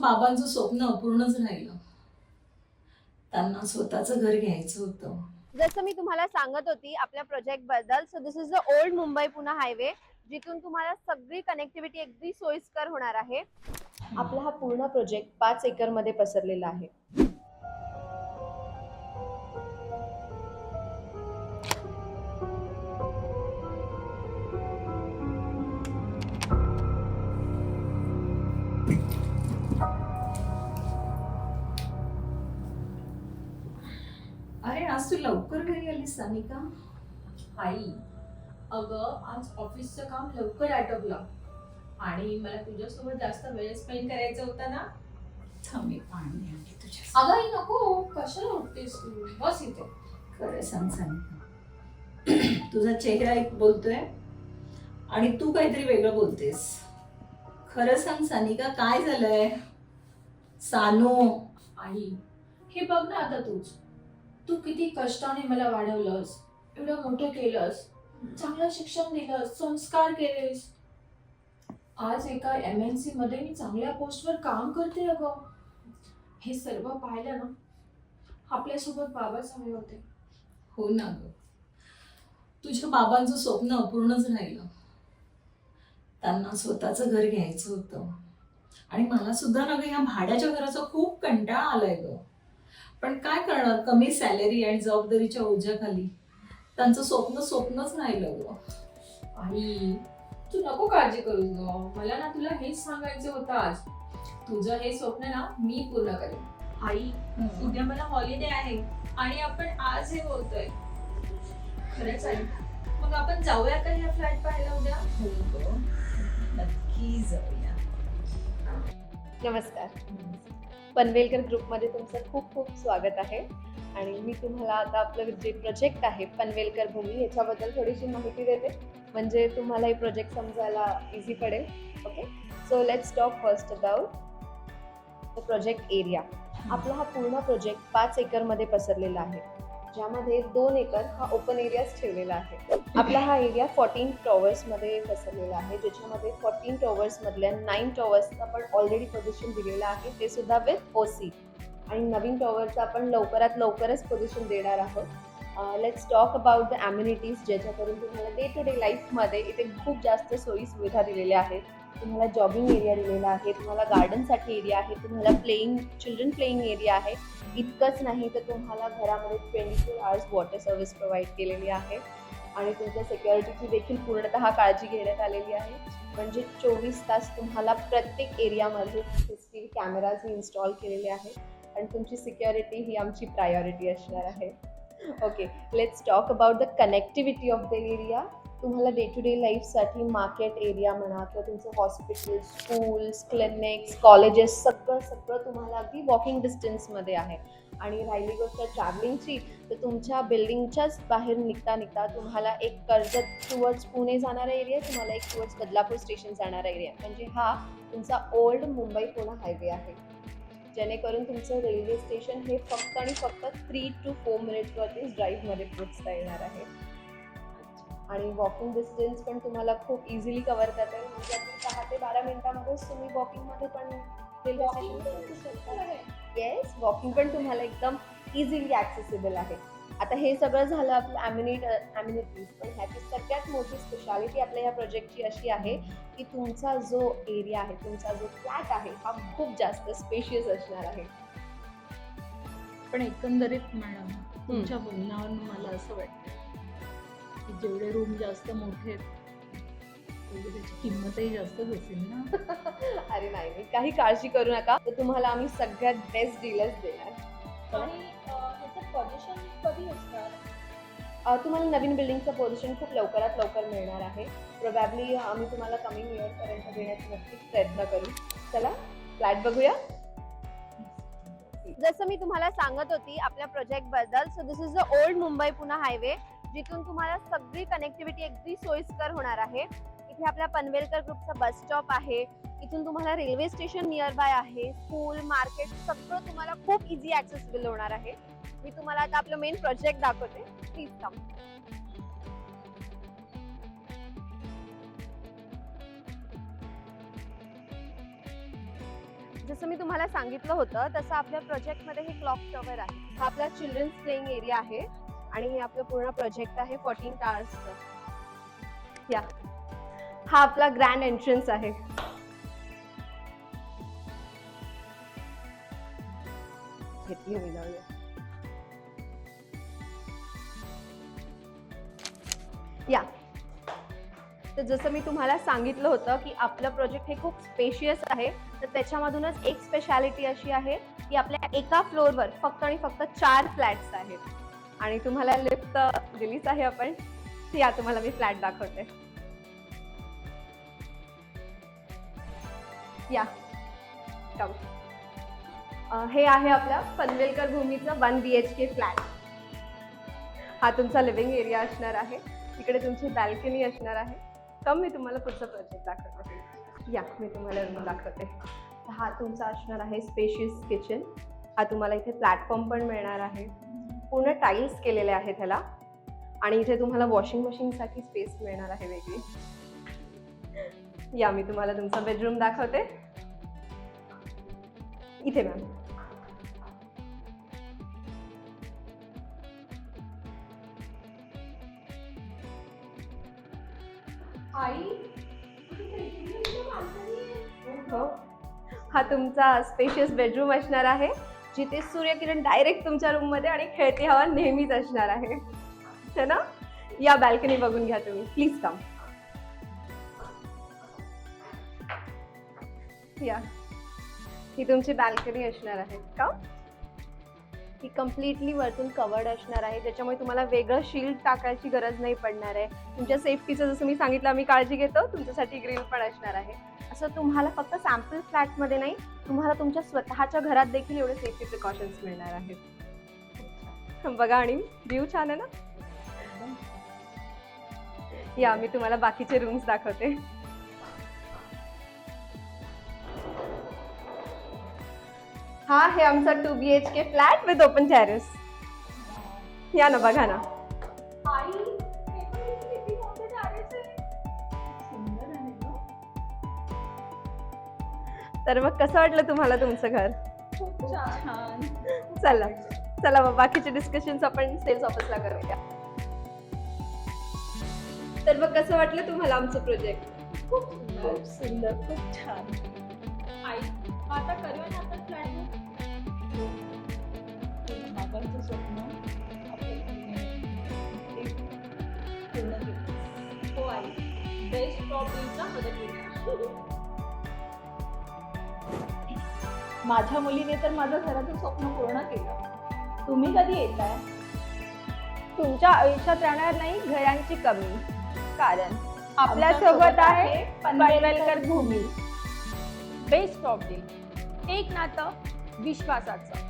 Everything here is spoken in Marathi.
बाबांचं स्वप्न अपूर्णच राहिलं. त्यांना स्वतःचं घर घ्यायचं होतं. जसं मी तुम्हाला सांगत होती आपल्या प्रोजेक्टबद्दल. So this is the old Mumbai Pune highway जिथून तुम्हाला सगळी कनेक्टिव्हिटी अगदी सोयीस्कर होणार आहे. आपला हा पूर्ण प्रोजेक्ट पाच एकरमध्ये पसरलेला आहे. अरे आज तू लवकर घरी आलीस सानिका? आई अगं आज ऑफिसचं काम लवकर आटोपलं. आणि मला तुझ्यासोबत जास्त वेळ स्पेंड करायचा होता ना? थांबी पाणी आणते तुझ्या अगं आई नको. कशाला उठतेस तू? बस इथे. खरं सांग सानिका. तुझा चेहरा एक बोलतोय आणि तू काहीतरी वेगळं बोलतेस. खरं सांग सानिका काय झालंय? सानू. आई हे बघ ना आता तूच. तू किती कष्टाने मला वाढवलंस एवढं मोठं केलंस चांगलं शिक्षण दिलंस संस्कार केलेस. आज एका एम एन सी मध्ये मी चांगल्या पोस्टवर काम करते अगं. हे सर्व पाहिलं ना आपल्यासोबत बाबाच हवे होते. हो ना ग. तुझ्या बाबांचं स्वप्न अपूर्णच राहिलं. त्यांना स्वतःचं घर घ्यायचं होतं. आणि मला सुद्धा ना ग ह्या भाड्याच्या घराचा खूप कंटाळा आलाय ग. पण काय करणार? कमी सॅलरी आणि जबाबदारीच्या ओझ्याखाली. त्यांचं स्वप्न स्वप्नच राहिलं ग. आई तू नको काळजी करू ग. मला ना तुला हेच सांगायचं होतं आज. तुझं हे स्वप्न ना मी पूर्ण करेन. आई उद्या मला हॉलिडे आहे आणि आपण आज हे बोलतोय. खरंच आई. मग आपण जाऊया का ह्या फ्लॅट पाहायला उद्या? हो ग. नक्की जाऊया. नमस्कार. पनवेलकर ग्रुपमध्ये तुमचं खूप खूप स्वागत आहे. आणि मी तुम्हाला आता आपलं जे प्रोजेक्ट आहे पनवेलकर भूमी याच्याबद्दल थोडीशी माहिती देते. म्हणजे तुम्हाला हे प्रोजेक्ट समजायला इझी पडेल. Okay so let's talk first about the project area आपला हा पूर्ण प्रोजेक्ट पाच एकरमध्ये पसरलेला आहे. ज्यामध्ये दोन एकर हा ओपन एरियाच ठेवलेला आहे. आपला हा एरिया फोर्टीन टॉवर्समध्ये पसरलेला आहे. ज्याच्यामध्ये फोर्टीन टॉवर्समधल्या नाईन टॉवर्सचं आपण ऑलरेडी पोझिशन दिलेलं आहे. ते सुद्धा विथ ओ सी आणि नवीन टॉवरचं आपण लवकरात लवकरच पोझिशन देणार आहोत. Let's talk about the amenities ज्याच्याकडून तुम्हाला डे टू डे लाईफमध्ये इथे खूप जास्त सोयी सुविधा दिलेल्या आहेत. तुम्हाला जॉगिंग एरिया दिलेला आहे तुम्हाला गार्डनसाठी एरिया आहे तुम्हाला प्लेईंग चिल्ड्रन प्लेईंग एरिया आहे. इतकंच नाही तर तुम्हाला घरामध्ये twenty four hours water service provide केलेली आहे. आणि तुमच्या सिक्युरिटीची देखील पूर्णतः काळजी घेण्यात आलेली आहे. म्हणजे चोवीस तास तुम्हाला प्रत्येक एरियामध्ये C C T V cameras install केलेले आहेत. आणि तुमची सिक्युरिटी ही आमची प्रायोरिटी असणार आहे. Okay let's talk about the connectivity of the area तुम्हाला डे टू डे लाईफसाठी मार्केट एरिया म्हणा किंवा तुमचं हॉस्पिटल स्कूल्स क्लिनिक्स कॉलेजेस सगळं सगळं तुम्हाला अगदी वॉकिंग डिस्टन्समध्ये आहे. आणि राहिली गोष्ट ट्रॅव्हलिंगची तर तुमच्या बिल्डिंगच्याच बाहेर निघता निघता तुम्हाला एक कर्जत टुवर्ड्स पुणे जाणारा एरिया तुम्हाला एक टुवर्ड्स बदलापूर स्टेशन जाणारा एरिया म्हणजे हा तुमचा ओल्ड मुंबई पुणे हायवे आहे. जेणेकरून तुमचं रेल्वे स्टेशन हे फक्त आणि फक्त थ्री टू फोर मिनिट्सवरतीच ड्राईव्हमध्ये पोचता येणार आहे. आणि वॉकिंग डिस्टन्स पण तुम्हाला खूप इझिली कव्हर करता येईल. म्हणजे अगदी दहा ते बारा मिनिटामध्येच तुम्ही वॉकिंगमध्ये पण रेल्वे स्टेशन येस वॉकिंग पण तुम्हाला एकदम इझिली ॲक्सेसिबल आहे. आता हे सगळं झालं आपलं ॲम्युनिट ॲम्युनिटीज पण ह्याची सगळ्यात मोठी स्पेशालिटी आपल्या या प्रोजेक्टची अशी आहे की तुमचा जो एरिया आहे तुमचा जो फ्लॅट आहे हा खूप जास्त स्पेशियस असणार आहे. पण एकंदरीत मॅडम तुमच्या बोलण्यावरून मला असं वाटतं की जेवढे रूम जास्त मोठे त्याची किंमतही जास्तच असेल ना? अरे नाही काही काळजी करू नका. तर तुम्हाला आम्ही सगळ्यात बेस्ट डीलर्स देणार. आणि पोझिशन कधी असणार? तुम्हाला नवीन बिल्डिंगचं पोझिशन खूप लवकरात लवकर मिळणार आहे. प्रोबॅबली आम्ही तुम्हाला कमिंग इयरपर्यंत देण्याचा नक्कीच प्रयत्न करू चला फ्लॅट बघूया. जसं मी तुम्हाला सांगत होती आपल्या प्रोजेक्टबद्दल. So this is the old Mumbai Pune highway जिथून तुम्हाला सगळी कनेक्टिव्हिटी अगदी सोयीस्कर होणार आहे. इथे आपल्या पनवेलकर ग्रुपचा बस स्टॉप आहे. इथून तुम्हाला रेल्वे स्टेशन नियर बाय आहे. स्कूल मार्केट सगळं तुम्हाला खूप इझी ऍक्सेसिबल होणार आहे. मी तुम्हाला आता आपलं मेन प्रोजेक्ट दाखवते. प्लीज कम जसं मी तुम्हाला सांगितलं होतं तसं आपल्या प्रोजेक्टमध्ये हे क्लॉक टॉवर आहे. हा आपला चिल्ड्रन्स प्लेईंग एरिया आहे आणि हे आपलं पूर्ण प्रोजेक्ट आहे फोर्टीन टावर्सचं या. हा आपला ग्रँड एंट्रन्स आहे. घेतली या. तर जसं मी तुम्हाला सांगितलं होतं की आपलं प्रोजेक्ट हे खूप स्पेशियस आहे तर त्याच्यामधूनच एक स्पेशालिटी अशी आहे की आपल्या एका फ्लोअरवर फक्त आणि फक्त चार फ्लॅट्स आहेत. आणि तुम्हाला लिफ्ट दिलीच आहे आपण. या तुम्हाला मी फ्लॅट दाखवते. या. हे आहे आपल्या Panvelkar भूमीचं one B H K flat हा तुमचा लिव्हिंग एरिया असणार आहे. इकडे तुमची बॅल्कनी असणार आहे. कम मी तुम्हाला पुढचा प्रोजेक्ट दाखवते. या मी तुम्हाला रूम दाखवते. तर हा तुमचा असणार आहे स्पेशियस किचन हा तुम्हाला इथे प्लॅटफॉर्म पण मिळणार आहे. पूर्ण टाईल्स केलेले आहेत ह्याला. आणि इथे तुम्हाला वॉशिंग मशीनसाठी स्पेस मिळणार आहे वेगळी. या मी तुम्हाला तुमचा बेडरूम दाखवते. इथे मॅम हो, हो हा. तुमचा स्पेशियस बेडरूम असणार आहे जिथे सूर्यकिरण डायरेक्ट तुमच्या रूममध्ये आणि खेळती हवा नेहमीच असणार आहे. है ना? या बॅल्कनी बघून घ्या तुम्ही. प्लीज कम या. ही तुमची बॅल्कनी असणार आहे. का ही कम्प्लिटली वरतून कवर्ड असणार आहे. ज्याच्यामुळे तुम्हाला वेगळं शील्ड टाकायची गरज नाही पडणार आहे. तुमच्या सेफ्टीचं जसं मी सांगितलं आम्ही काळजी घेतो. तुमच्यासाठी ग्रिल पण असणार आहे. असं तुम्हाला फक्त सॅम्पल फ्लॅटमध्ये नाही तुम्हाला तुमच्या स्वतःच्या घरात देखील एवढे सेफ्टी प्रिकॉशन्स मिळणार आहेत. बघा आणि व्ह्यू छान आहे ना? या मी तुम्हाला बाकीचे रूम्स दाखवते. हा आहे आमचा two B H K flat with open terrace. या ना बघा ना। सुंदर आहे ना? तर मग कसं वाटलं तुम्हाला तुमचं घर? चला चला मग बाकीचे डिस्कशन्स आपण सेल्स ऑफिसला करूया. तर मग कसं वाटलं तुम्हाला आमचं प्रोजेक्ट खूप सुंदर खूप छान. आई आता करूया ना आपण स्वप्न हो आई बेस्ट मदत माझ्या मुलीने तर माझं घराचं स्वप्न पूर्ण केलं. तुम्ही कधी येताय? तुमच्या आयुष्यात राहणार नाही घरांची कमी. कारण आपल्यासोबत आहे पनवेलकर भूमी. बेस्ट डील एक नातं विश्वासाचं.